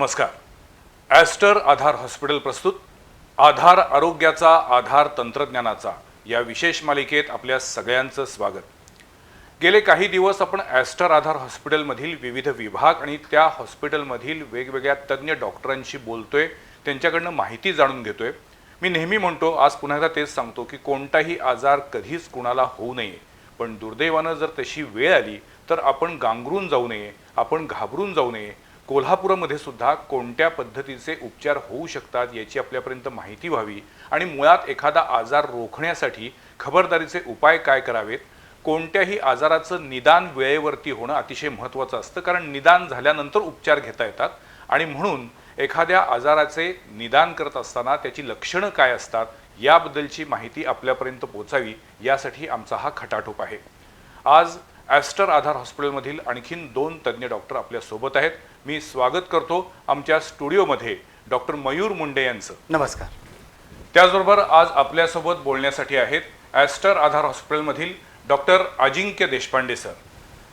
नमस्कार. ॲस्टर आधार हॉस्पिटल प्रस्तुत. आधार आरोग्याचा आधार तंत्रज्ञानाचा या विशेष मालिकेत आपल्या सगळ्यांचं स्वागत. गेले काही दिवस आपण ॲस्टर आधार हॉस्पिटलमधील विविध विभाग आणि त्या हॉस्पिटलमधील वेगवेगळ्या तज्ज्ञ डॉक्टरांशी बोलतोय त्यांच्याकडनं माहिती जाणून घेतोय. मी नेहमी म्हणतो आज पुन्हा एकदा तेच सांगतो की कोणताही आजार कधीच कुणाला होऊ नये. पण दुर्दैवानं जर तशी वेळ आली तर आपण गांगरून जाऊ नये आपण घाबरून जाऊ नये कोल्हापूरमध्ये सुद्धा कोणत्या पद्धतीचे उपचार होऊ शकतात याची आपल्यापर्यंत माहिती व्हावी आणि मुळात एखादा आजार रोखण्यासाठी खबरदारीचे उपाय काय करावेत? कोणत्याही आजाराचं निदान वेळेवरती होणं अतिशय महत्त्वाचं असतं कारण निदान झाल्यानंतर उपचार घेता येतात आणि म्हणून एखाद्या आजाराचे निदान करत असताना त्याची लक्षणं काय असतात याबद्दलची माहिती आपल्यापर्यंत पोचावी यासाठी आमचा हा खटाटोप आहे. आज ॲस्टर आधार हॉस्पिटलमधील आणखीन दोन तज्ज्ञ डॉक्टर आपल्यासोबत आहेत. मी स्वागत करतो आमच्या स्टुडिओमध्ये डॉक्टर मयूर मुंडे यांचं. नमस्कार. त्याचबरोबर आज आपल्यासोबत बोलण्यासाठी आहेत ॲस्टर आधार हॉस्पिटलमधील doctor Ajinkya Deshpande sir.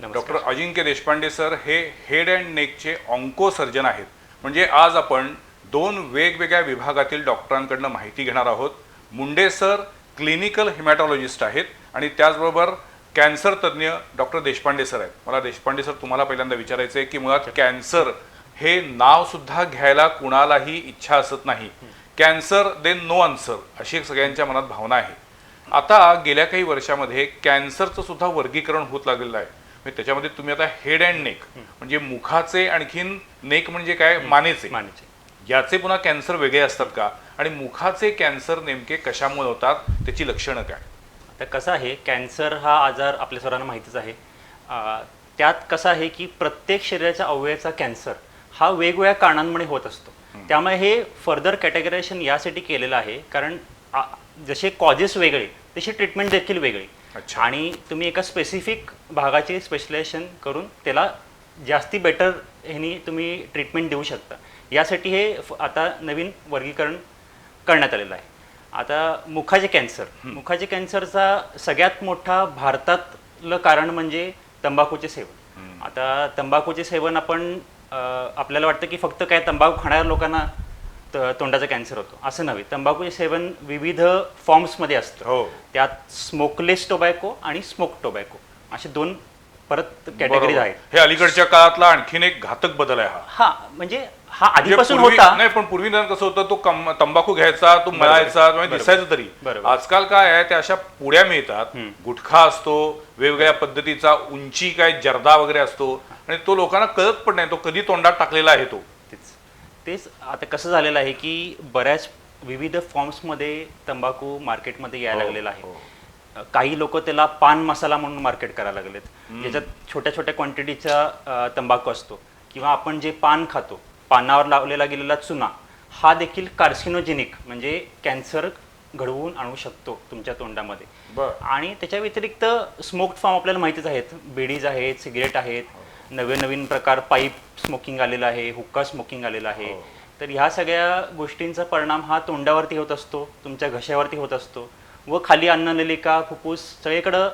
Doctor Ajinkya Deshpande sir हे हेड अँड नेकचे ऑन्को सर्जन आहेत. म्हणजे आज आपण दोन वेगवेगळ्या विभागातील डॉक्टरांकडनं माहिती घेणार आहोत. मुंडे सर क्लिनिकल हिमॅटॉलॉजिस्ट आहेत आणि त्याचबरोबर कॅन्सर तज्ज्ञ डॉक्टर देशपांडे सर आहेत. मला देशपांडे सर तुम्हाला पहिल्यांदा विचारायचं आहे की मुळात कॅन्सर हे नाव सुद्धा घ्यायला कुणालाही इच्छा असत नाही. कॅन्सर देन नो आन्सर अशी एक सगळ्यांच्या मनात भावना आहे. आता गेल्या काही वर्षामध्ये कॅन्सरचं सुद्धा वर्गीकरण होत लागलेलं आहे. म्हणजे त्याच्यामध्ये तुम्ही आता हेड अँड नेक म्हणजे मुखाचे आणखीन नेक म्हणजे काय? मानेचे. मानेचे. याचे पुन्हा कॅन्सर वेगळे असतात का? आणि मुखाचे कॅन्सर नेमके कशामुळे होतात? त्याची लक्षणं काय? आता कसं आहे कॅन्सर हा आजार आपल्या सर्वांना माहितीच आहे. त्यात कसं आहे की प्रत्येक शरीराच्या अवयवाचा कॅन्सर हा वेगवेगळ्या कारणांमुळे होत असतो. त्यामुळे हे फर्दर कॅटेगरायझेशन यासाठी केलेलं आहे कारण जसे कॉजेस वेगळे तशी ट्रीटमेंट देखील वेगळी. आणि तुम्ही एका स्पेसिफिक भागाचे स्पेशलायझेशन करून त्याला जास्ती बेटर ह्यानी तुम्ही ट्रीटमेंट देऊ शकता. यासाठी हे आता नवीन वर्गीकरण करण्यात आलेलं आहे. आता मुखाचे कॅन्सर. मुखाचे कॅन्सरचा सगळ्यात मोठा भारतातलं कारण म्हणजे तंबाखूचे सेवन. आता तंबाखूचे सेवन आपण आपल्याला वाटतं की फक्त काय तंबाखू खाणाऱ्या लोकांना तोंडाचा कॅन्सर होतो. असं नव्हे. तंबाखूचे सेवन विविध फॉर्म्समध्ये असतं. हो. त्यात स्मोकलेस टोबॅको आणि स्मोक टोबॅको असे दोन परत कॅटेगरीज. आहेत हे अलीकडच्या काळातला आणखीन एक घातक बदल आहे हा. हा म्हणजे हा म्हणजे आधीपासून पूर्वी- होता. नाही पण पूर्वी कसं होतं तो कम- तंबाखू घ्यायचा तो मळायचा म्हणजे. दिसायचं तरी. बरोबर. आजकाल काय आहे त्या अशा पुड्या मिळतात. गुटखा असतो वेगवेगळ्या पद्धतीचा उंची काय जर्दा वगैरे असतो. आणि तो लोकांना कळत पण नाही तो कधी तोंडात टाकलेला आहे तो. तेच. तेच आता कसं झालेलं आहे की बऱ्याच विविध फॉर्म्समध्ये तंबाखू मार्केटमध्ये यायला हो, लागलेला आहे. हो. काही लोक त्याला पान मसाला म्हणून मार्केट करायला लागलेत. ज्याच्यात छोट्या छोट्या क्वांटिटीचा तंबाखू असतो. किंवा आपण जे पान खातो पानावर लावलेला गेलेला चुना हा देखील कार्सिनोजेनिक म्हणजे कॅन्सर घडवून आणू शकतो तुमच्या तोंडामध्ये. आणि त्याच्या व्यतिरिक्त स्मोक्ड फॉर्म आपल्याला माहितीच आहेत. बेडीज आहेत सिगरेट आहेत. नवे नवीन प्रकार पाईप स्मोकिंग आलेला आहे हुक्का स्मोकिंग आलेला आहे. हो. तर ह्या सगळ्या गोष्टींचा परिणाम हा तोंडावरती होत असतो तुमच्या घशावरती होत असतो. व खाली अन्ननलिका फुफ्फुस सगळीकडं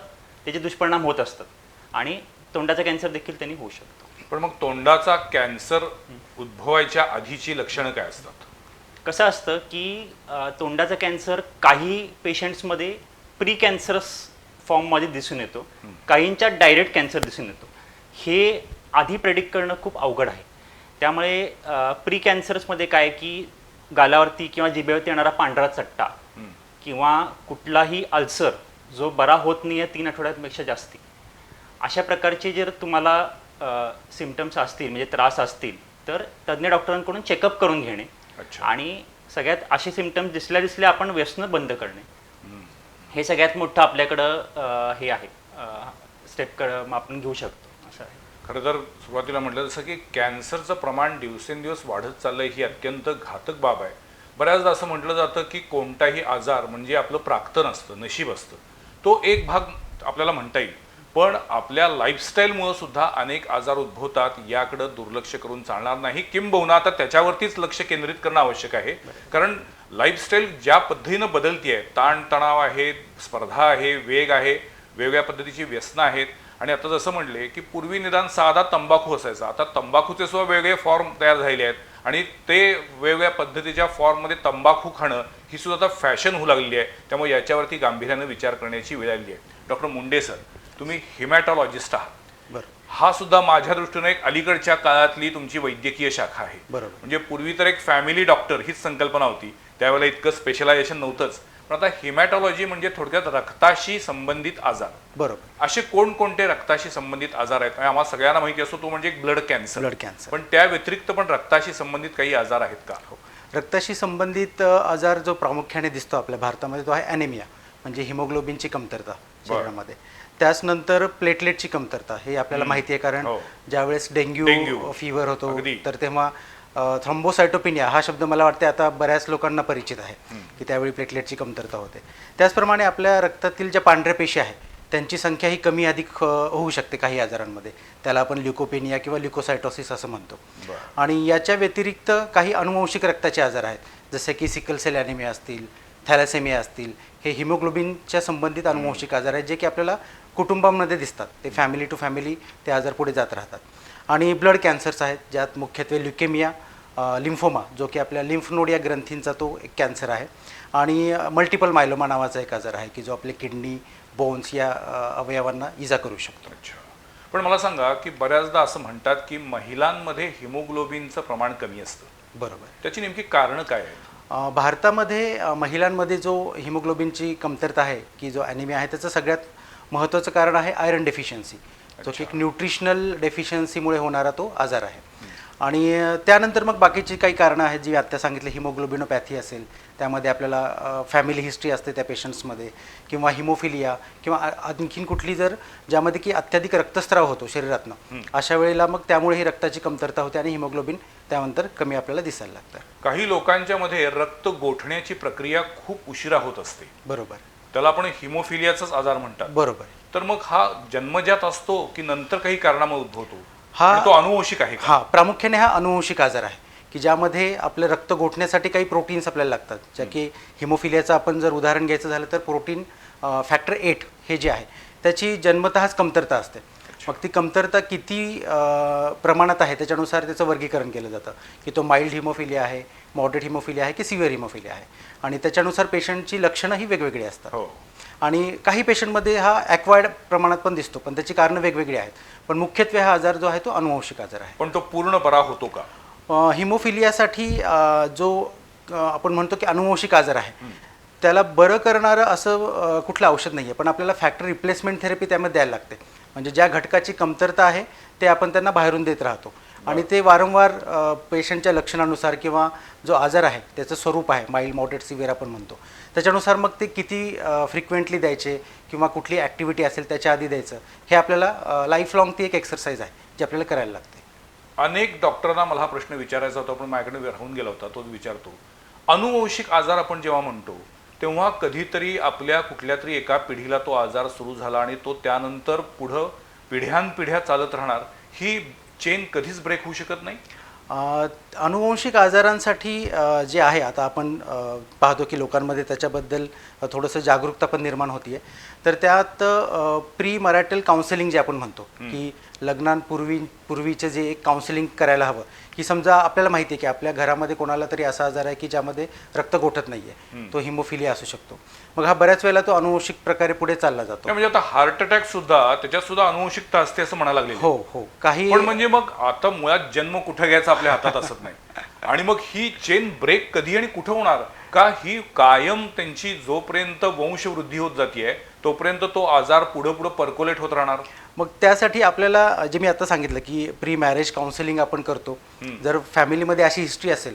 त्याचे दुष्परिणाम होत असतात. आणि तोंडाचा कॅन्सर देखील त्यांनी होऊ शकतो. पण मग तोंडाचा कॅन्सर उद्भवायच्या आधीची लक्षणं काय असतात? कसं असतं की तोंडाचा कॅन्सर काही पेशंट्समध्ये प्री कॅन्सरस फॉर्ममध्ये दिसून येतो. काहींच्या डायरेक्ट कॅन्सर दिसून येतो. हे आधी प्रेडिक्ट करणं खूप अवघड आहे. त्यामुळे प्री कॅन्सर्समध्ये काय की गालावरती किंवा जिभेवरती येणारा पांढरा चट्टा किंवा कुठलाही अल्सर जो बरा होत नाही आहे तीन आठवड्यांपेक्षा जास्ती. अशा प्रकारचे जर तुम्हाला सिमटम्स असतील म्हणजे त्रास असतील तर तज्ज्ञ डॉक्टरांकडून चेकअप करून घेणे अच्छा. आणि सगळ्यात असे सिमटम्स दिसल्या दिसल्या आपण व्यसन बंद करणे. हे सगळ्यात मोठं आपल्याकडं हे आहे. स्टेप आपण घेऊ शकतो. असं आहे. खरं तर सुरुवातीला म्हटलं जसं की कॅन्सरचं प्रमाण दिवसेंदिवस वाढत चाललंय ही अत्यंत घातक बाब आहे. बऱ्याचदा असं म्हटलं जातं की कोणताही आजार म्हणजे आपलं प्राक्तन असतं नशीब असतं. तो एक भाग आपल्याला म्हणता येईल. पण आपल्या लाईफस्टाईलमुळं सुद्धा अनेक आजार उद्भवतात याकडं दुर्लक्ष करून चालणार नाही. किंबहुना आता त्याच्यावरतीच लक्ष केंद्रित करणं आवश्यक आहे. कारण लाईफस्टाईल ज्या पद्धतीनं बदलती आहे ताणतणाव आहे स्पर्धा आहे वेग आहे वेगळ्या पद्धतीची व्यसनं आहेत. आणि आता जसं म्हणले की पूर्वी निदान साधा तंबाखू असायचा. आता तंबाखूचे सुद्धा वेगळे फॉर्म तयार झालेले आहेत. आणि ते वेगवेगळ्या पद्धतीच्या फॉर्ममध्ये तंबाखू खाणं ही सुद्धा आता फॅशन होऊ लागलेली आहे. त्यामुळे याच्यावरती गांभीर्यानं विचार करण्याची वेळ आली आहे. डॉक्टर मुंडे सर तुम्ही हिमॅटॉलॉजिस्ट आहात. बरं. हा सुद्धा माझ्या दृष्टीने एक अलीकडच्या काळातली तुमची वैद्यकीय शाखा आहे. बरोबर. म्हणजे पूर्वी तर एक फॅमिली डॉक्टर हीच संकल्पना होती. त्यावेळेला इतकं स्पेशलायझेशन नव्हतंच. पण आता हिमॅटॉलॉजी म्हणजे थोडक्यात रक्ताशी संबंधित आजार. बरोबर. असे कोणकोणते रक्ताशी संबंधित आजार आहेत? आम्हाला सगळ्यांना माहिती असतो तो म्हणजे एक ब्लड कॅन्सर ब्लड कॅन्सर पण त्या व्यतिरिक्त पण रक्ताशी संबंधित काही आजार आहेत का? रक्ताशी संबंधित आजार जो प्रामुख्याने दिसतो आपल्या भारतामध्ये तो आहे ॲनेमिया म्हणजे हिमोग्लोबिनची कमतरता शरीरामध्ये. त्याच नंतर प्लेटलेटची कमतरता हे आपल्याला माहिती आहे कारण हो. ज्यावेळेस डेंग्यू. फिवर होतो. तर तेव्हा थ्रॉम्बोसायटोपिनिया हा शब्द मला वाटते आता बऱ्याच लोकांना परिचित आहे की त्यावेळी प्लेटलेटची कमतरता होते. त्याचप्रमाणे आपल्या रक्तातील ज्या पांढऱ्या पेशी आहे त्यांची संख्या ही कमी अधिक होऊ शकते काही आजारांमध्ये. त्याला आपण ल्युकोपेनिया किंवा ल्युकोसायटोसिस असं म्हणतो. आणि याच्या व्यतिरिक्त काही अनुवंशिक रक्ताचे आजार आहेत जसे की सिकल सेल ॲनिमिया असतील थॅलेसेमिया असतील हे हिमोग्लोबिनच्या संबंधित अनुवंशिक आजार आहेत जे की आपल्याला कुटुंबामध्ये दिसतात. ते फॅमिली टू फॅमिली ते आजार पुढे जात राहतात. आणि ब्लड कॅन्सर्स आहेत ज्यात मुख्यत्वे ल्युकेमिया लिम्फोमा जो की आपल्या लिम्फ नोड या ग्रंथींचा तो एक कॅन्सर आहे. आणि मल्टिपल मायलोमा नावाचा एक आजार आहे की जो आपले किडनी बोन्स या अवयवांना इजा करू शकतो. अच्छा. पण मला सांगा की बऱ्याचदा असं म्हणतात की महिलांमध्ये हिमोग्लोबिनचं प्रमाण कमी असतं. बरोबर. त्याची नेमकी कारणं काय आहेत? अ, भारतामध्ये महिलांमध्ये जो हिमोग्लोबिनची कमतरता आहे की जो ॲनिमिया आहे त्याचं सगळ्यात महत्त्वाचं कारण आहे आयरन डेफिशियन्सी जो की एक न्यूट्रिशनल डेफिशियन्सीमुळे होणारा तो आजार आहे. आणि त्यानंतर मग बाकीची काही कारणं आहेत जी आत्ता सांगितली हिमोग्लोबिनोपॅथी असेल त्यामध्ये आपल्याला फॅमिली हिस्ट्री असते त्या पेशंट्समध्ये किंवा हिमोफिलिया किंवा आणखीन कुठली जर ज्यामध्ये की अत्याधिक रक्तस्राव होतो शरीरातनं अशा वेळेला मग त्यामुळे ही रक्ताची कमतरता होते आणि हिमोग्लोबिन त्यानंतर कमी आपल्याला दिसायला लागतं. काही लोकांच्या मध्ये रक्त गोठण्याची प्रक्रिया खूप उशिरा होत असते. बरोबर. त्याला आपण हिमोफिलियाचाच आजार म्हणतात. बरोबर. तर मग हा जन्मजात असतो की नंतर काही कारणामुळे उद्भवतो? हा- आणि तो अनुवंशिक आहे हा प्रामुख्याने हा अनुवंशिक आजार आहे की ज्यामध्ये आपलं रक्त गोठण्यासाठी काही प्रोटीन्स आपल्याला लागतात. ज्या की हिमोफिलियाचं आपण जर उदाहरण घ्यायचं झालं तर प्रोटीन फॅक्टर एट हे जे आहे त्याची जन्मतःच कमतरता असते. मग ती कमतरता किती प्रमाणात आहे त्याच्यानुसार त्याचं वर्गीकरण केलं जातं की तो माइल्ड हिमोफिलिया आहे मॉडरेट हिमोफिलिया आहे की सिव्हिअर हिमोफिलिया आहे. आणि त्याच्यानुसार पेशंटची लक्षणं ही वेगवेगळी असतात. हो. आणि काही पेशंटमध्ये हा ॲक्वायर्ड प्रमाणात पण दिसतो पण त्याची कारणं वेगवेगळी आहेत. पण मुख्यत्वे हा आजार जो आहे तो अनुवंशिक आजार आहे. पण तो पूर्ण बरा होतो का? हिमोफिलियासाठी जो आपण म्हणतो की अनुवंशिक आजार आहे त्याला बरं करणारं असं कुठलं औषध नाही आहे पण आपल्याला फॅक्टर रिप्लेसमेंट थेरपी त्यामध्ये द्यायला लागते. म्हणजे ज्या घटकाची कमतरता आहे ते आपण त्यांना बाहेरून देत राहतो. आणि ते वारंवार पेशंटच्या लक्षणानुसार किंवा जो आजार आहे त्याचं स्वरूप आहे माइल्ड मॉडरेट सिव्हिअर आपण म्हणतो. त्याच्यानुसार मग ते किती फ्रिक्वेंटली द्यायचे किंवा कुठली ॲक्टिव्हिटी असेल त्याच्या आधी द्यायचं हे आपल्याला लाईफ लॉंग ती एक एक्सरसाइज आहे जी आपल्याला करायला लागते. अनेक डॉक्टरांना मला हा प्रश्न विचारायचा होता पण माझ्याकडे राहून गेला होता तोच विचारतो. अनुवंशिक आजार आपण जेव्हा म्हणतो तेव्हा कधीतरी आपल्या कुठल्या तरी एका पिढीला तो आजार सुरू झाला आणि तो त्यानंतर पुढं पिढ्यानपिढ्या चालत राहणार ही चेन कधीच ब्रेक होऊ शकत नाही? अनुवंशिक आजारांसाठी जे आहे आता आपण पाहतो की लोकांमध्ये त्याच्याबद्दल थोडंसं जागरूकता पण निर्माण होतीये. तर त्यात प्री मॅरेटल काउन्सिलिंग जे आपण म्हणतो की लग्नांपूर्वी पूर्वीचे जे एक काउन्सिलिंग करायला हवं की समजा आपल्याला माहिती आहे की आपल्या घरामध्ये कोणाला तरी असा आजार आहे की ज्यामध्ये रक्त गोठत नाही आहे तो हिमोफिलिया असू शकतो. मग हा बऱ्याच वेळेला तो अनुवंशिक प्रकारे पुढे चालला जातो. म्हणजे आता हार्ट अटॅक सुद्धा त्याच्यात सुद्धा अनुवंशिकता असते असं म्हणायला लागले हो हो. काही पण म्हणजे मग आता मुळात जन्म कुठं घ्यायचा आपल्या हातात असत नाही. आणि मग ही चेन ब्रेक कधी आणि कुठं होणार? का ही कायम त्यांची जोपर्यंत वंशवृद्धी होत जाते तोपर्यंत तो आजार पुढं पुढं पर्कोलेट होत राहणार? मग त्यासाठी आपल्याला जे मी आता सांगितलं की प्री मॅरेज काउन्सिलिंग आपण करतो. जर फॅमिलीमध्ये अशी हिस्ट्री असेल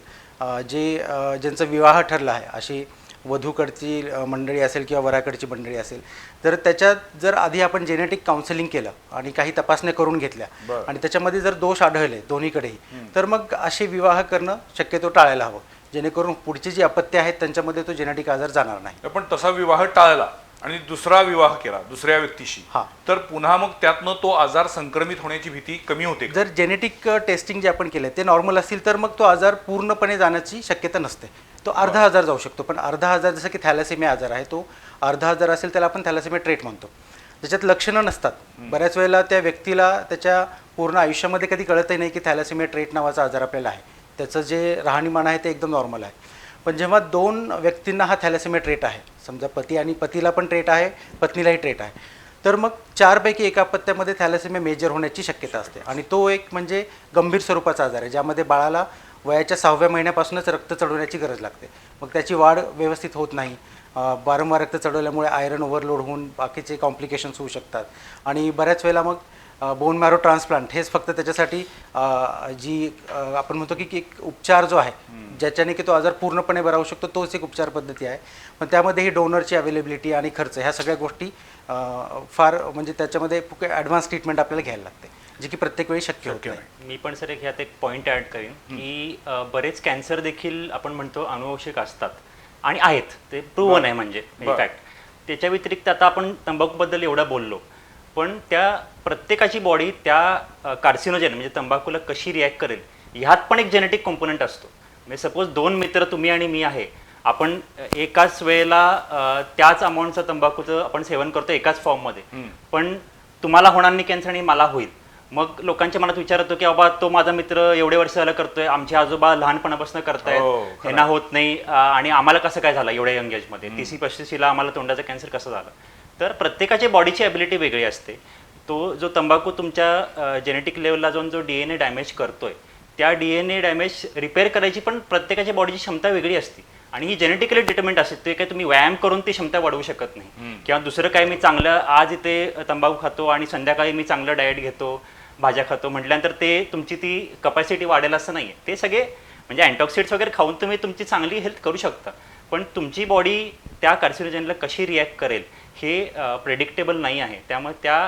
जे ज्यांचा विवाह ठरला आहे अशी वधूकडची मंडळी असेल किंवा वराकडची मंडळी असेल तर त्याच्यात जर आधी आपण जेनेटिक काउन्सिलिंग केलं आणि काही तपासण्या करून घेतल्या. आणि त्याच्यामध्ये जर दोष आढळले दोन्हीकडेही तर मग असे विवाह करणं शक्यतो टाळायला हवं. जेणेकरून पुढची जी अपत्य आहेत त्यांच्यामध्ये तो जेनेटिक आजार जाणार नाही. पण तसा विवाह टाळला. आणि दुसरा विवाह केला दुसऱ्या व्यक्तीशी. हा. तर पुन्हा मग त्यातनं तो आजार संक्रमित होण्याची भीती कमी होते का? जर जेनेटिक टेस्टिंग जे आपण केलं ते नॉर्मल असतील तर मग तो आजार पूर्णपणे जाण्याची शक्यता नसते. तो अर्धा हजार जाऊ शकतो पण अर्धा हजार जसं की थॅलासेमिया आजार आहे तो अर्धा हजार असेल त्याला आपण थॅलासेमिया ट्रेट म्हणतो. त्याच्यात लक्षणं नसतात. बऱ्याच वेळेला त्या व्यक्तीला त्याच्या पूर्ण आयुष्यामध्ये कधी कळतही नाही की थॅलासेमिया ट्रेट नावाचा आजार आपल्याला आहे. त्याचं जे राहणीमान आहे ते एकदम नॉर्मल आहे. पण जेव्हा दोन व्यक्तींना हा थॅलेसेमिया ट्रेट आहे समजा पती आणि पतीला पण ट्रेट आहे पत्नीलाही ट्रेट आहे. तर मग चारपैकी एका पत्त्यामध्ये थॅलेसेमिया मेजर होण्याची शक्यता असते. आणि तो एक म्हणजे गंभीर स्वरूपाचा आजार आहे ज्यामध्ये बाळाला वयाच्या सहाव्या महिन्यापासूनच रक्त चढवण्याची गरज लागते. मग त्याची वाढ व्यवस्थित होत नाही. वारंवार रक्त चढवल्यामुळे आयरन ओव्हरलोड होऊन बाकीचे कॉम्प्लिकेशन्स होऊ शकतात. आणि बऱ्याच वेळेला मग बोन मॅरो ट्रान्सप्लांट हेच फक्त त्याच्यासाठी जी आपण म्हणतो की की एक उपचार जो आहे ज्याच्याने की तो आजार पूर्णपणे बरा होऊ शकतो तोच एक उपचार पद्धती आहे. पण त्यामध्ये ही डोनरची अवेलेबिलिटी आणि खर्च ह्या सगळ्या गोष्टी फार म्हणजे त्याच्यामध्ये ॲडव्हान्स ट्रीटमेंट आपल्याला घ्यायला लागते जी की प्रत्येक वेळी शक्य होत मी पण सर एक ह्यात एक पॉईंट ॲड करेन की बरेच कॅन्सर देखील आपण म्हणतो अनुवंशिक असतात. आणि आहेत. ते प्रूव्हन आहे म्हणजे बरं. फॅक्ट त्याच्या व्यतिरिक्त आता आपण तंबाखूबद्दल एवढं बोललो. पण त्या प्रत्येकाची बॉडी त्या कार्सिनोजेन म्हणजे तंबाखूला कशी रिॲक्ट करेल ह्यात पण एक जेनेटिक कॉम्पोनंट असतो. म्हणजे सपोज दोन मित्र तुम्ही आणि मी आहे आपण एकाच वेळेला त्याच अमाऊंटचं तंबाखूचं आपण सेवन करतो एकाच फॉर्ममध्ये पण तुम्हाला होणार नाही कॅन्सर आणि मला होईल. मग लोकांच्या मनात विचार येतो की बाबा तो माझा मित्र एवढे वर्ष झालं करतोय आमचे आजोबा लहानपणापासून करतायत हो, खरं. ह्यांना होत नाही आणि आम्हाला कसं काय झालं एवढ्या यंग एजमध्ये तिसी पस्तीसीला आम्हाला तोंडाचा कॅन्सर कसं झालं? तर प्रत्येकाची बॉडीची ॲबिलिटी वेगळी असते. तो जो तंबाखू तुमच्या जेनेटिक लेवलला जाऊन जो डी एन ए डॅमेज करतोय त्या D N A damage repair करायची पण प्रत्येकाच्या बॉडीची क्षमता वेगळी असते. आणि ही जेनेटिकली डिटर्मिंट असते ते काय तुम्ही व्यायाम करून ती क्षमता वाढवू शकत नाही. किंवा दुसरं काय मी चांगलं आज इथे तंबाखू खातो आणि संध्याकाळी मी चांगलं डाएट घेतो भाज्या खातो म्हटल्यानंतर ते तुमची ती कपॅसिटी वाढेल असं नाही आहे ते सगळे म्हणजे अँटॉक्सिड्स वगैरे खाऊन तुम्ही तुमची चांगली हेल्थ करू शकता. पण तुमची बॉडी त्या कार्सिनोजनला कशी रिॲक्ट करेल हे प्रेडिक्टेबल नाही आहे. त्यामुळे त्या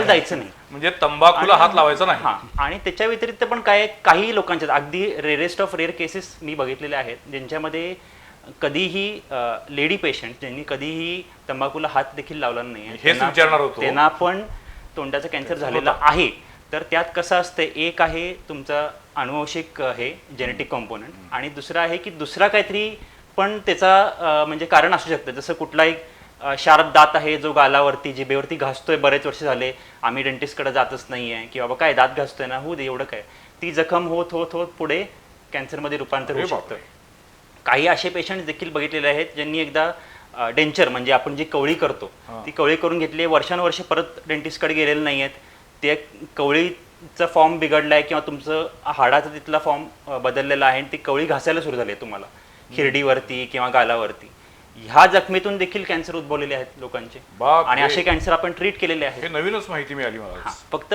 जायचं नाही. म्हणजे तंबाखूला हात लावायचा नाही. हा आणि त्याच्या व्यतिरिक्त पण काय काही लोकांच्या अगदी रेरेस्ट ऑफ रेअर केसेस मी बघितलेले आहेत ज्यांच्यामध्ये कधीही लेडी पेशंट ज्यांनी कधीही तंबाखूला हात देखील लावला नाही. होतो. त्यांना पण तोंडाचा कॅन्सर झालेला आहे. तर त्यात कसं असतं एक आहे तुमचा अनुवंशिक आहे जेनेटिक कॉम्पोनंट आणि दुसरं आहे की दुसरा काहीतरी पण त्याचा म्हणजे कारण असू शकतं. जसं कुठलाही शारप दात आहे जो गालावरती जिभेवरती घासतोय बरेच वर्ष झाले. आम्ही डेंटिस्टकडे जातच नाही आहे की बाबा काय दात घासतोय ना होऊ दे एवढं काय. ती जखम होत होत होत पुढे कॅन्सरमध्ये रूपांतर होऊ शकतं. काही असे पेशंट देखील बघितलेले आहेत ज्यांनी एकदा डेंचर म्हणजे आपण जी कवळी करतो ती कवळी करून घेतली आहे, वर्षानुवर्ष परत डेंटिस्टकडे गेलेले नाही आहेत ते कवळीचा फॉर्म बिघडला आहे किंवा तुमचं हाडाचा तिथला फॉर्म बदललेला आहे आणि ती कवळी घासायला सुरू झाली आहे तुम्हाला. हिरडीवरती किंवा गालावरती. ह्या जखमेतून देखील कॅन्सर उद्भवलेले आहेत लोकांचे. आणि असे कॅन्सर आपण ट्रीट केलेले आहेत. हे नवीनच माहिती मिळाली मला हा. फक्त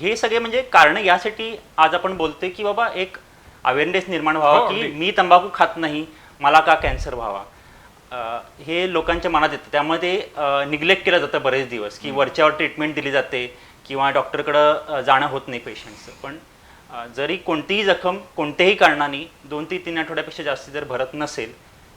हे सगळे म्हणजे कारण यासाठी आज आपण बोलतोय की बाबा एक अवेअरनेस निर्माण हो, व्हावा की अगदी. मी तंबाखू खात नाही मला का कॅन्सर व्हावा? हे लोकांच्या मनात येतं. त्यामुळे ते निग्लेक्ट केलं जातं बरेच दिवस. की वरच्यावर ट्रीटमेंट दिली जाते किंवा डॉक्टरकडं जाणं होत नाही पेशंटचं पण जरी कोणतीही जखम कोणत्याही कारणाने दोन ते तीन आठवड्यापेक्षा जास्त जर भरत नसेल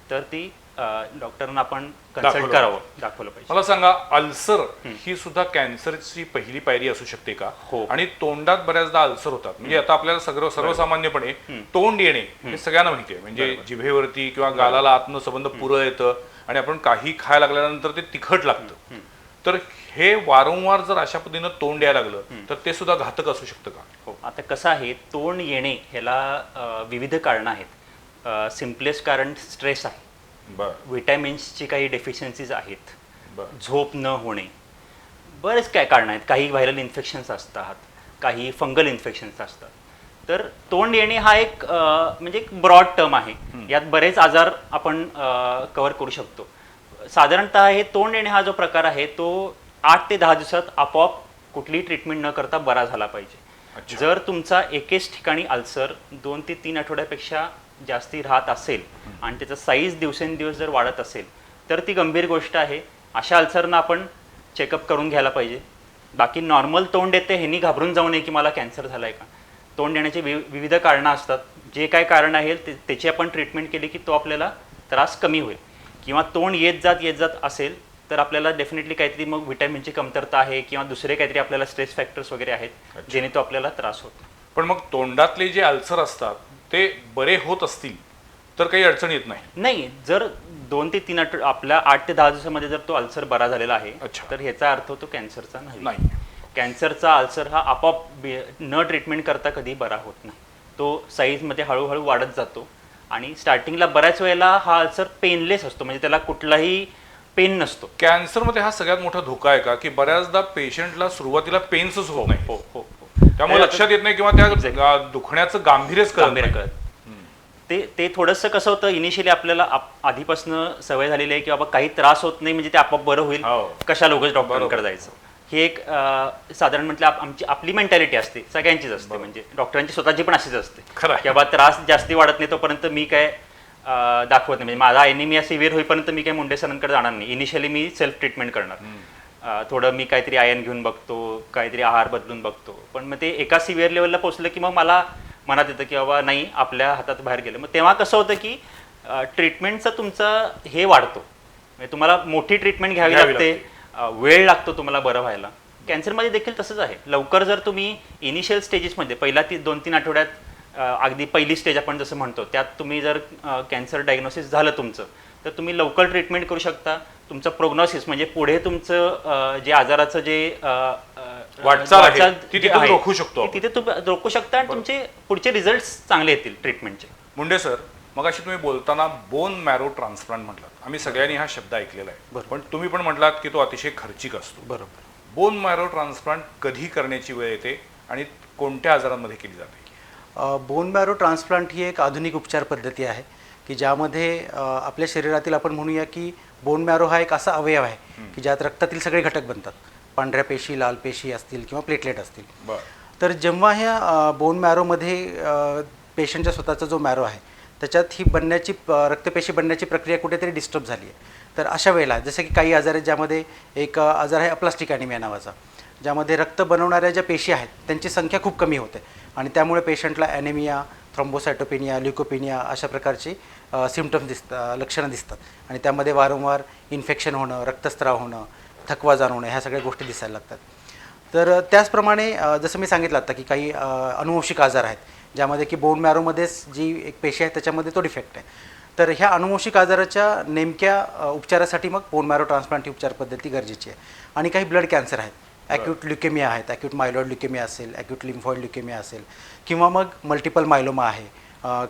तर ती डॉक्टरांना आपण कन्सल्ट दाखवलं करावं दाखवलं पाहिजे. मला सांगा अल्सर ही सुद्धा कॅन्सरची पहिली पायरी असू शकते का? हो. आणि तोंडात बऱ्याचदा अल्सर होतात. म्हणजे आता आपल्याला सगळं सर्वसामान्यपणे तोंड येणे हे सगळ्यांना माहिती आहे म्हणजे जिभेवरती किंवा गालाला आतनं संबंध पुरं येतं आणि आपण काही खायला लागल्यानंतर ते तिखट लागतं. तर हे वारंवार जर अशा पद्धतीनं तोंड यायला लागलं तर ते सुद्धा घातक असू शकतं का? हो. आता कसं आहे तोंड येणे ह्याला अ, विविध कारणं आहेत. सिम्पलेस्ट कारण स्ट्रेस आहे. बर. विटॅमिन्सची काही डेफिशियन्सीज आहेत. बर. झोप न होणे. बरेच काय कारणं आहेत. काही व्हायरल इन्फेक्शन्स असतात. काही फंगल इन्फेक्शन्स असतात. तर तोंड येणे हा एक म्हणजे एक ब्रॉड टर्म आहे. यात बरेच आजार आपण कव्हर करू शकतो. साधारणतः हे तोंड येणे हा जो प्रकार आहे तो आठ ते दहा दिवसात आपोआप कुठलीही ट्रीटमेंट न करता बरा झाला पाहिजे. जर तुमचा एकेच ठिकाणी अल्सर दोन ते तीन आठवड्यापेक्षा जास्ती राहत असेल आणि त्याचा साईज दिवसेंदिवस जर वाढत असेल तर ती गंभीर गोष्ट आहे. अशा अल्सरना आपण चेकअप करून घ्यायला पाहिजे. बाकी नॉर्मल तोंड येते ह्यांनी घाबरून जाऊ नये की मला कॅन्सर झाला आहे का. तोंड येण्याचे वि विविध कारणं असतात. जे काय कारण आहे ते त्याची आपण ट्रीटमेंट केली की तो आपल्याला त्रास कमी होईल. किंवा तोंड येत जात येत जात असेल तर आपल्याला डेफिनेटली काहीतरी मग विटॅमिनची कमतरता आहे किंवा दुसरे काहीतरी आपल्याला स्ट्रेस फॅक्टर्स वगैरे आहेत जेणे तो आपल्याला त्रास होतो. पण मग तोंडातले जे अल्सर असतात ते बरे होत असतील तर काही अडचण येत नाही. नाही जर दोन ते तीन आठवड आपल्या आठ ते दहा दिवसामध्ये जर तो अल्सर बरा झालेला आहे अच्छा. तर ह्याचा अर्थ तो कॅन्सरचा नाही. नाही. कॅन्सरचा अल्सर हा आपोआप बे- न ट्रीटमेंट करता कधी बरा होत नाही. तो साईजमध्ये हळूहळू वाढत जातो आणि स्टार्टिंगला बऱ्याच वेळेला हा अल्सर पेनलेस असतो म्हणजे त्याला कुठलाही पेन नसतो. कॅन्सरमध्ये हा सगळ्यात मोठा धोका आहे का? की बऱ्याचदा पेशंटला सुरुवातीला पेन्सच होत नाही. हो हो. त्यामुळे लक्षात येत नाही किंवा त्या दुखण्याचं गांभीर्यच गांभीर्य. कळत. ते ते थोडंसं कसं होतं इनिशियली आपल्याला आप- आधीपासनं सवय झालेली आहे की बाबा काही त्रास होत नाही म्हणजे ते आपोआप बरं होईल. हो. उगाच बरोबर. डॉक्टरांकडे जायचं? हे एक साधारण म्हटलं आमची आपली मेंटॅलिटी असते सगळ्यांचीच असते. म्हणजे डॉक्टरांची स्वतःची पण अशीच असते. खरं. की बाबा त्रास जास्ती वाढत नाही तोपर्यंत मी काय दाखवत नाही. म्हणजे माझा एनिमिया सिव्हिअर होईपर्यंत मी काय मुंडे सरांकडे जाणार नाही. इनिशियली मी सेल्फ ट्रीटमेंट करणार. थोडं मी काहीतरी आयन घेऊन बघतो काहीतरी आहार बदलून बघतो. पण मग ते एका सिव्हिअर लेवलला पोहोचलं की मग मला मनात येतं की बाबा नाही आपल्या हातात बाहेर गेलं. मग तेव्हा कसं होतं की ट्रीटमेंटचा तुमचा हे वाढतो. म्हणजे तुम्हाला मोठी ट्रीटमेंट घ्यावी लागते वेळ लागतो तुम्हाला बरं व्हायला. कॅन्सरमध्ये देखील तसंच आहे. लवकर जर तुम्ही इनिशियल स्टेजेसमध्ये पहिला ती दोन तीन आठवड्यात अगदी पहिली स्टेज आपण जसं म्हणतो त्यात तुम्ही जर कॅन्सर डायग्नोसिस झालं तुमचं तर तुम्ही लवकर ट्रीटमेंट करू शकता. तुमचं प्रोग्नॉसिस म्हणजे पुढे तुमचं जे आजाराचं जे वाटचाल रोखू शकतो तिथे तुम्ही रोखू शकता आणि तुमचे पुढचे रिझल्ट चांगले येतील ट्रीटमेंटचे मुंडे सर मग अशी तुम्ही बोलताना बोन मॅरो ट्रान्सप्लांट म्हटलात. आम्ही सगळ्यांनी हा शब्द ऐकलेला आहे. बरोबर. पण तुम्ही पण म्हटलात की तो अतिशय खर्चिक असतो. बरोबर. बोन मॅरो ट्रान्सप्लांट कधी करण्याची वेळ येते आणि कोणत्या आजारांमध्ये केली जाते? बोन मॅरो ट्रान्सप्लांट ही एक आधुनिक उपचार पद्धती आहे. की ज्यामध्ये आपल्या शरीरातील आपण म्हणूया की बोन मॅरो हा एक असा अवयव आहे की ज्यात रक्तातील सगळे घटक बनतात. पांढऱ्या पेशी लाल पेशी असतील किंवा प्लेटलेट असतील. तर जेव्हा ह्या बोन मॅरोमध्ये पेशंटच्या स्वतःचा जो मॅरो आहे त्याच्यात ही बनण्याची रक्तपेशी बनण्याची प्रक्रिया कुठेतरी डिस्टर्ब झाली आहे. तर अशा वेळेला जसं की काही आजार आहेत ज्यामध्ये एक आजार आहे अप्लास्टिक ॲनिमिया नावाचा ज्यामध्ये रक्त बनवणाऱ्या ज्या पेशी आहेत त्यांची संख्या खूप कमी होते. आणि त्यामुळे पेशंटला ॲनेमिया थ्रोम्बोसायटोपिनिया ल्युकोपिनिया अशा प्रकारची सिमटम्स दिसतात लक्षणं दिसतात. आणि त्यामध्ये वारंवार इन्फेक्शन होणं रक्तस्राव होणं थकवा जाणवणं ह्या सगळ्या गोष्टी दिसायला लागतात. तर त्याचप्रमाणे जसं मी सांगितलं आता की काही अनुवंशिक आजार आहेत ज्यामध्ये की बोन मॅरोमध्येच जी एक पेशी आहे त्याच्यामध्ये तो डिफेक्ट आहे. तर ह्या अनुवंशिक आजाराच्या नेमक्या उपचारासाठी मग बोन मॅरो ट्रान्सप्लांट ही उपचार पद्धती गरजेची आहे. आणि काही ब्लड कॅन्सर आहेत. ॲक्यूट ल्युकेमिया आहेत. ॲक्यूट मायलॉइड ल्युकेमिया असेल ॲक्यूट लिम्फॉइड ल्युकेमिया असेल. किंवा मग मल्टिपल मायलोमा आहे.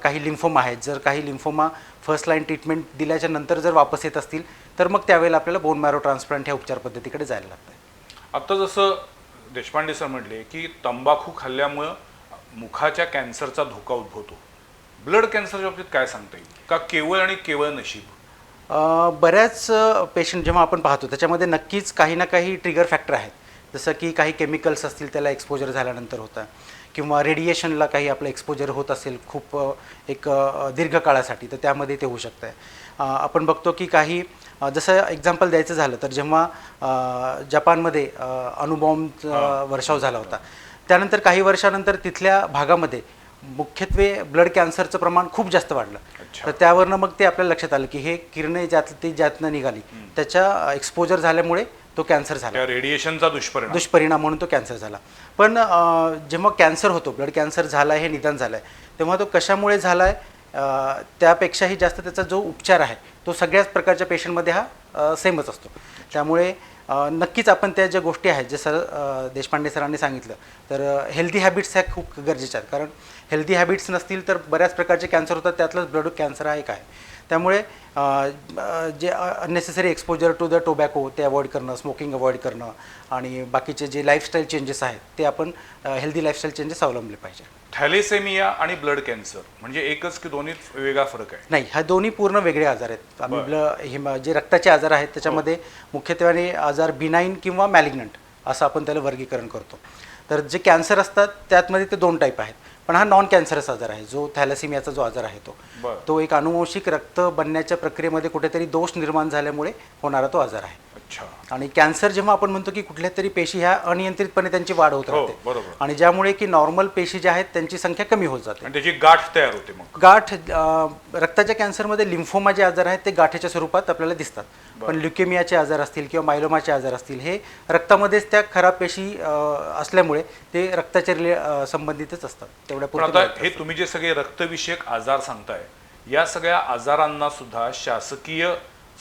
काही लिम्फोमा आहेत. जर काही लिम्फोमा फर्स्ट लाईन ट्रीटमेंट दिल्याच्या नंतर जर वापस येत असतील तर मग त्यावेळेला आपल्याला बोन मॅरो ट्रान्सप्लांट ह्या उपचार पद्धतीकडे जायला लागतं आहे आता जसं देशपांडे सर म्हटले की तंबाखू खाल्ल्यामुळं मुखाच्या कॅन्सरचा धोका उद्भवतो. ब्लड कॅन्सरच्या बाबतीत काय सांगता येईल? का केवळ आणि केवळ नशीब? बऱ्याच पेशंट जेव्हा आपण पाहतो त्याच्यामध्ये नक्कीच काही ना काही ट्रिगर फॅक्टर आहेत. जसं की काही केमिकल्स असतील त्याला एक्सपोजर झाल्यानंतर होतं. किंवा रेडिएशनला काही आपलं एक्सपोजर होत असेल खूप एक अ, दीर्घ काळासाठी तर त्यामध्ये ते होऊ शकतं आहे आपण बघतो की काही जसं एक्झाम्पल द्यायचं झालं तर जेव्हा जपानमध्ये अ, अणुबॉम्ब अ, वर्षाव झाला होता त्यानंतर काही वर्षानंतर तिथल्या भागामध्ये मुख्यत्वे ब्लड कॅन्सरचं प्रमाण खूप जास्त वाढलं. तर त्यावरनं मग ते आपल्याला लक्षात आलं की हे किरणे ज्यात ती ज्यातनं निघाली त्याच्या एक्सपोजर झाल्यामुळे तो कॅन्सर झाला. रेडिएशनचा दुष्परिणाम. दुष्परिणाम म्हणून तो कॅन्सर झाला. पण जेव्हा कॅन्सर होतो ब्लड कॅन्सर झाला हे निदान झालं आहे तेव्हा तो कशामुळे झाला आहे त्यापेक्षाही जास्त त्याचा जो उपचार आहे तो सगळ्याच प्रकारच्या पेशंटमध्ये हा सेमच असतो. त्यामुळे नक्कीच आपण त्या ज्या गोष्टी आहेत जे सर देशपांडे सरांनी सांगितलं तर हेल्दी हॅबिट्स ह्या खूप गरजेच्या आहेत. कारण हेल्दी हॅबिट्स नसतील तर बऱ्याच प्रकारचे कॅन्सर होतात त्यातलंच ब्लड कॅन्सर हा एक आहे. त्यामुळे जे unnecessary exposure to the tobacco ते अवॉइड करणं स्मोकिंग अवॉइड करणं आणि बाकीचे जे लाईफस्टाईल चेंजेस आहेत ते आपण हेल्दी लाईफस्टाईल चेंजेस अवलंबले पाहिजे. थॅलेसेमिया आणि ब्लड कॅन्सर म्हणजे एकच की दोन्हीत वेगळा फरक आहे? नाही ह्या दोन्ही पूर्ण वेगळे आजार आहेत. आम्ही. ब्ल हे जे रक्ताचे आजार आहेत त्याच्यामध्ये मुख्यत्वे आजार बिनाईन किंवा मॅलिग्नंट असं आपण त्याला वर्गीकरण करतो. तर जे कॅन्सर असतात त्यातमध्ये ते दोन टाईप आहेत. पण हा नॉन कॅन्सरस आजार आहे. जो थॅलेसिमियाचा जो आजार आहे तो. बरं. तो एक अनुवंशिक रक्त बनण्याच्या प्रक्रियेमध्ये कुठेतरी दोष निर्माण झाल्यामुळे होणारा तो आजार आहे. अच्छा. आणि कॅन्सर जेव्हा आपण म्हणतो की कुठल्या तरी पेशी ह्या अनियंत्रितपणे त्यांची वाढ होत हो, राहते. बरोबर. आणि ज्यामुळे की नॉर्मल पेशी ज्या आहेत त्यांची संख्या कमी होत जाते. आणि त्याची गाठ तयार होते मग. गाठ अ, रक्ताच्या कॅन्सरमध्ये लिम्फोमा जे आजार आहेत ते गाठीच्या स्वरूपात आपल्याला दिसतात. पण ल्युकेमियाचे आजार असतील किंवा मायलोमाचे आजार असतील हे रक्तामध्येच त्या खराब पेशी अ, असल्यामुळे ते रक्ताच्या रिले अ, संबंधितच असतात. तेवढ्या पण पुरतं हे तुम्ही जे सगळे रक्तविषयक आजार सांगताय या सगळ्या आजारांना सुद्धा शासकीय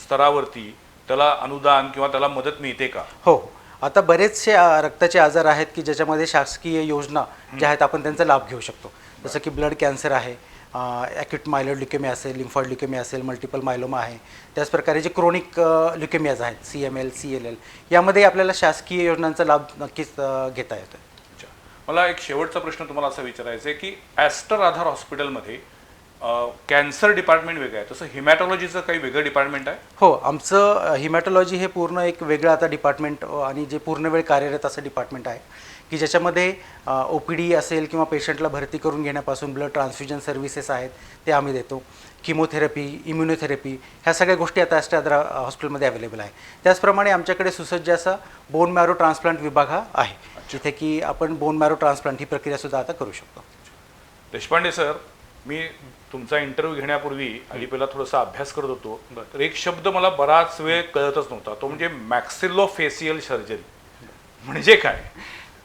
स्तरावरती त्याला अनुदान किंवा त्याला मदत मिळते का? हो. आता बरेचसे रक्ताचे आजार आहेत की ज्याच्यामध्ये शासकीय योजना ज्या आहेत आपण त्यांचा लाभ घेऊ शकतो. जसं की ब्लड कॅन्सर आहे ॲक्यूट मायलोड ल्युकेमिया असेल लिम्फॉइड ल्युकेमिया असेल मल्टिपल मायलोमा आहे. त्याचप्रकारे जे क्रोनिक ल्युकेमियाज आहेत C M L C L L यामध्ये आपल्याला शासकीय योजनांचा लाभ नक्कीच घेता येतो मला एक शेवटचा प्रश्न तुम्हाला असा विचारायचा आहे की ॲस्टर आधार हॉस्पिटलमध्ये कॅन्सर डिपार्टमेंट वेगळं आहे. तसं हिमॅटॉलॉजीचं काही वेगळं डिपार्टमेंट आहे? हो आमचं हिमॅटॉलॉजी हे पूर्ण एक वेगळं आता डिपार्टमेंट आणि जे पूर्ण वेळ कार्यरत असं डिपार्टमेंट आहे. की ज्याच्यामध्ये ओ पी डी असेल किंवा पेशंटला भरती करून घेण्यापासून ब्लड ट्रान्सफ्युजन सर्व्हिसेस आहेत ते आम्ही देतो. किमोथेरपी इम्युनोथेरपी ह्या सगळ्या गोष्टी आता अष्टाद्रा हॉस्पिटलमध्ये अवेलेबल आहे. त्याचप्रमाणे आमच्याकडे सुसज्ज असा बोन मॅरो ट्रान्सप्लांट विभाग हा आहे. जिथे की आपण बोन मॅरो ट्रान्सप्लांट ही प्रक्रियासुद्धा आता करू शकतो. देशपांडे सर मी तुमचा इंटरव्ह्यू घेण्यापूर्वी आधी पहिला थोडासा अभ्यास करत होतो. तर एक शब्द मला बराच वेळ कळतच नव्हता. तो म्हणजे मॅक्सिलो फेसियल सर्जरी म्हणजे काय?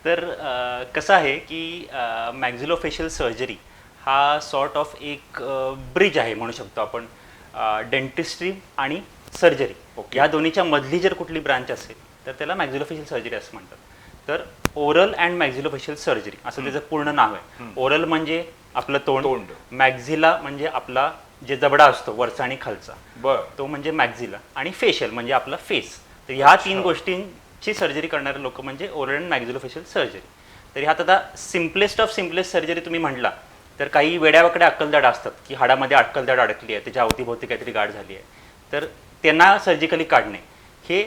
तर कसं आहे की मॅक्झिलोफेशियल सर्जरी हा सॉर्ट ऑफ एक ब्रिज आहे म्हणू शकतो आपण. डेंटिस्ट्री आणि सर्जरी Okay. या दोन्हीच्या मधली जर कुठली ब्रांच असेल तर त्याला मॅक्झिलोफेशियल सर्जरी असं म्हणतात. तर ओरल अँड मॅक्झिलोफेशियल सर्जरी असं त्याचं पूर्ण नाव आहे. ओरल म्हणजे आपलं तोंड तोंड. मॅक्झिला म्हणजे आपला जे जबडा असतो वरचा आणि खालचा. बर. तो म्हणजे मॅक्झिला आणि फेशियल म्हणजे आपला फेस. तर ह्या तीन गोष्टींची सर्जरी करणारे लोक म्हणजे ओरल अँड मॅक्झिलोफेशियल सर्जरी. तर ह्यात आता सिम्पलेस्ट ऑफ सिम्पलेस्ट सर्जरी तुम्ही म्हटला तर काही वेड्यावाकड्या अक्कलदाड असतात की हाडामध्ये अक्कलदाड अडकली आहे त्याच्या अवतीभोवती काहीतरी गाठ झाली आहे. तर त्यांना सर्जिकली काढणे. हे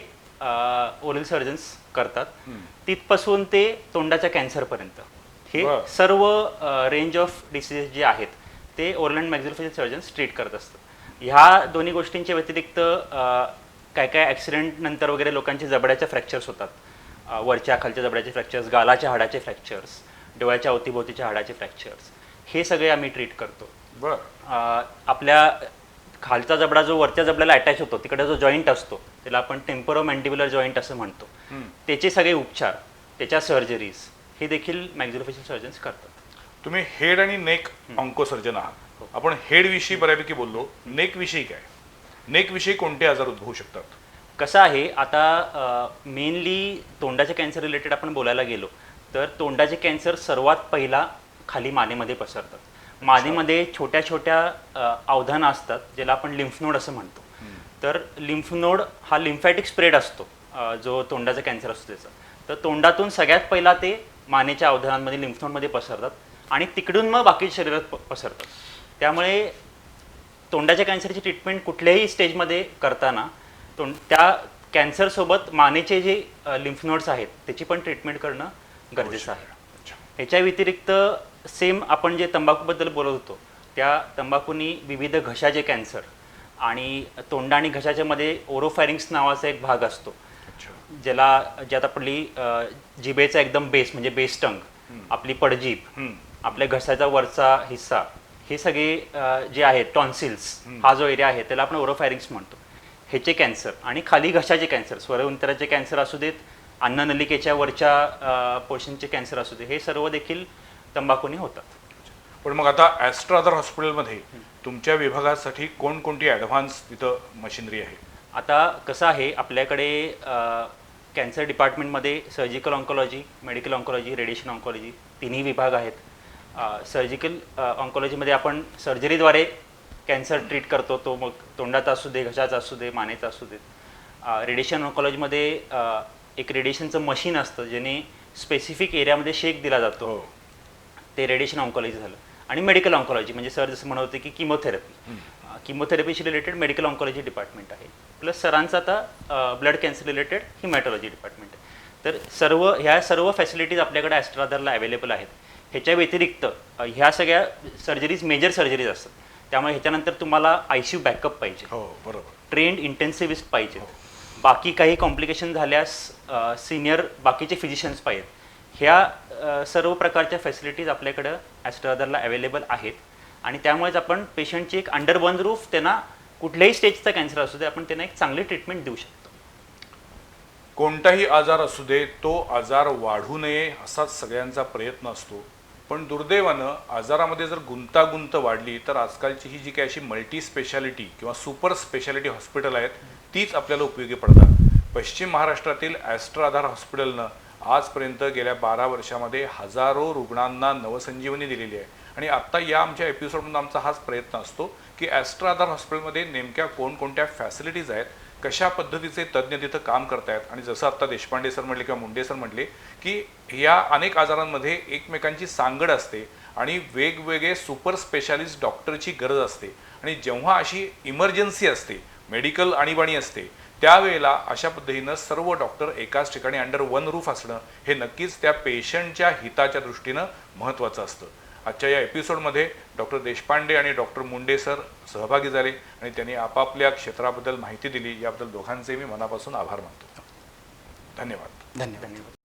ओरल सर्जन्स करतात. तिथपासून ते तोंडाच्या कॅन्सरपर्यंत. हे. सर्व रेंज ऑफ डिसीजेस जे आहेत ते oral and maxillofacial surgeons treat करत असतात. ह्या दोन्ही गोष्टींच्या व्यतिरिक्त काय काय ॲक्सिडेंट नंतर वगैरे लोकांचे जबड्याच्या फ्रॅक्चर्स होतात. वरच्या खालच्या जबड्याचे फ्रॅक्चर्स गालाच्या हाडाचे फ्रॅक्चर्स डोळ्याच्या अवतीभोवतीच्या हाडाचे फ्रॅक्चर्स हे सगळे आम्ही ट्रीट करतो. आपल्या खालचा जबडा जो वरच्या जबड्याला अटॅच होतो तिकडे जो जॉईंट असतो त्याला आपण टेम्परो मॅन्टिब्युलर जॉईंट असं म्हणतो. त्याचे सगळे उपचार त्याच्या सर्जरीज हे देखील मॅक्झिलोफेशियल सर्जन्स करतात. तुम्ही हेड आणि नेक ऑंको सर्जन आहात. आपण हेड विषयी बऱ्यापैकी बोललो. नेक विषयी काय? नेक विषयी कोणते आजार उद्भवू शकतात? कसं आहे आता मेनली तोंडाच्या कॅन्सर रिलेटेड आपण बोलायला गेलो तर तोंडाचे कॅन्सर सर्वात पहिला खाली मानेमध्ये पसरतात. मानेमध्ये छोट्या छोट्या अवधानं असतात ज्याला आपण लिम्फनोड असं म्हणतो. तर लिम्फनोड हा लिम्फॅटिक स्प्रेड असतो जो तोंडाचा कॅन्सर असतो त्याचा. तर तोंडातून सगळ्यात पहिला ते मानेच्या अवधानांमध्ये लिम्फनोडमध्ये पसरतात आणि तिकडून मग बाकी शरीरात पसरतात. त्यामुळे तोंडाच्या कॅन्सरची ट्रीटमेंट कुठल्याही स्टेजमध्ये करताना तोंड त्या कॅन्सरसोबत मानेचे जे लिम्फ नोड्स आहेत त्याची पण ट्रीटमेंट करणं गरजेचं आहे. ह्याच्या व्यतिरिक्त सेम आपण जे तंबाखूबद्दल बोलत होतो त्या तंबाखूनी विविध घशाचे कॅन्सर आणि तोंड आणि घशाच्या मध्ये ओरोफॅरिंग्स नावाचा एक भाग असतो. ज्याला ज्यात आपली अ, जिभेचा एकदम बेस म्हणजे बेस टंग आपली पडजीभ हम्म. आपल्या घशाचा वरचा हिस्सा हे सगळे जे आहेत टॉन्सिल्स हा जो एरिया आहे त्याला आपण ओरोफॅरिंग्स म्हणतो. ह्याचे कॅन्सर आणि खाली घशाचे कॅन्सर स्वरउंतराचे कॅन्सर असू देत अन्ननलिकेच्या वरच्या पोर्शनचे कॅन्सर असू दे हे सर्व देखील तंबाखूने होतात. पण मग आता ॲस्ट्रा आधार हॉस्पिटलमध्ये तुमच्या विभागासाठी कोणकोणती ॲडव्हान्स तिथं मशिनरी आहे? आता कसं आहे आपल्याकडे कॅन्सर डिपार्टमेंटमध्ये surgical oncology medical oncology radiation oncology तिन्ही विभाग आहेत. सर्जिकल ऑन्कॉलॉजीमध्ये आपण सर्जरीद्वारे कॅन्सर ट्रीट करतो तो मग तोंडाचा असू दे घशाचा असू दे मानेचा असू दे. रेडिएशन ऑन्कॉलॉजीमध्ये एक रेडिएशनचं मशीन असतं ज्याने स्पेसिफिक एरियामध्ये शेक दिला जातो. हो. ते रेडिएशन ऑन्कॉलॉजी झालं. आणि मेडिकल ऑन्कॉलॉजी म्हणजे सर जसं म्हणत होते की किमोथेरपी किमोथेरपीशी रिलेटेड मेडिकल ऑन्कॉलॉजी डिपार्टमेंट आहे. प्लस सरांचं आता blood cancer related haematology department आहे. तर सर्व ह्या सर्व फॅसिलिटीज आपल्याकडे ॲस्ट्राधारला अवेलेबल आहेत. ह्याच्या व्यतिरिक्त ह्या सगळ्या सर्जरीज मेजर सर्जरीज असतात. त्यामुळे ह्याच्यानंतर तुम्हाला आय सी यू बॅकअप पाहिजे. हो बरोबर. ट्रेंड इंटेन्सिव्हिस्ट पाहिजेत. बाकी काही कॉम्प्लिकेशन झाल्यास सिनियर बाकीचे फिजिशियन्स पाहिजेत. ह्या सर्व प्रकारच्या फॅसिलिटीज आपल्याकडं ॲस्ट्रादरला अवेलेबल आहेत. आणि त्यामुळेच आपण पेशंटची एक अंडर वन रूफ त्यांना कुठल्याही स्टेजचा कॅन्सर असू दे आपण त्यांना एक चांगली ट्रीटमेंट देऊ शकतो. कोणताही आजार असू दे तो आजार वाढू नये असाच सगळ्यांचा प्रयत्न असतो. पण दुर्दैवानं आजारामध्ये जर गुंतागुंत वाढली तर आजकालची ही जी काही अशी मल्टी स्पेशालिटी किंवा सुपर स्पेशालिटी हॉस्पिटल आहेत तीच आपल्याला उपयोगी पडतात. पश्चिम महाराष्ट्रातील ॲस्ट्रा आधार हॉस्पिटलनं आजपर्यंत गेल्या बारा वर्षामध्ये हजारो रुग्णांना नवसंजीवनी दिलेली आहे. आणि आत्ता या आमच्या एपिसोडमधून आमचा हाच प्रयत्न असतो की ॲस्ट्राधार हॉस्पिटलमध्ये नेमक्या कोणकोणत्या फॅसिलिटीज आहेत कशा पद्धतीचे तज्ज्ञ तिथं काम करतायत. आणि जसं आत्ता देशपांडे सर म्हटले किंवा मुंडे सर म्हटले की या अनेक आजारांमध्ये एकमेकांची सांगड असते आणि वेगवेगळे सुपर स्पेशालिस्ट डॉक्टरची गरज असते. आणि जेव्हा अशी इमर्जन्सी असते मेडिकल आणीबाणी असते त्यावेळेला अशा पद्धतीनं सर्व डॉक्टर एकाच ठिकाणी अंडर वन रूफ असणं हे नक्कीच त्या पेशंटच्या हिताच्या दृष्टीनं महत्त्वाचं असतं. आजच्या या एपिसोडमध्ये डॉक्टर देशपांडे आणि डॉक्टर मुंडे सर सहभागी झाले आणि त्यांनी आपापल्या क्षेत्राबद्दल माहिती दिली. याबद्दल दोघांचे मी मनापासून आभार मानतो. धन्यवाद धन्यवाद. धन्यवाद.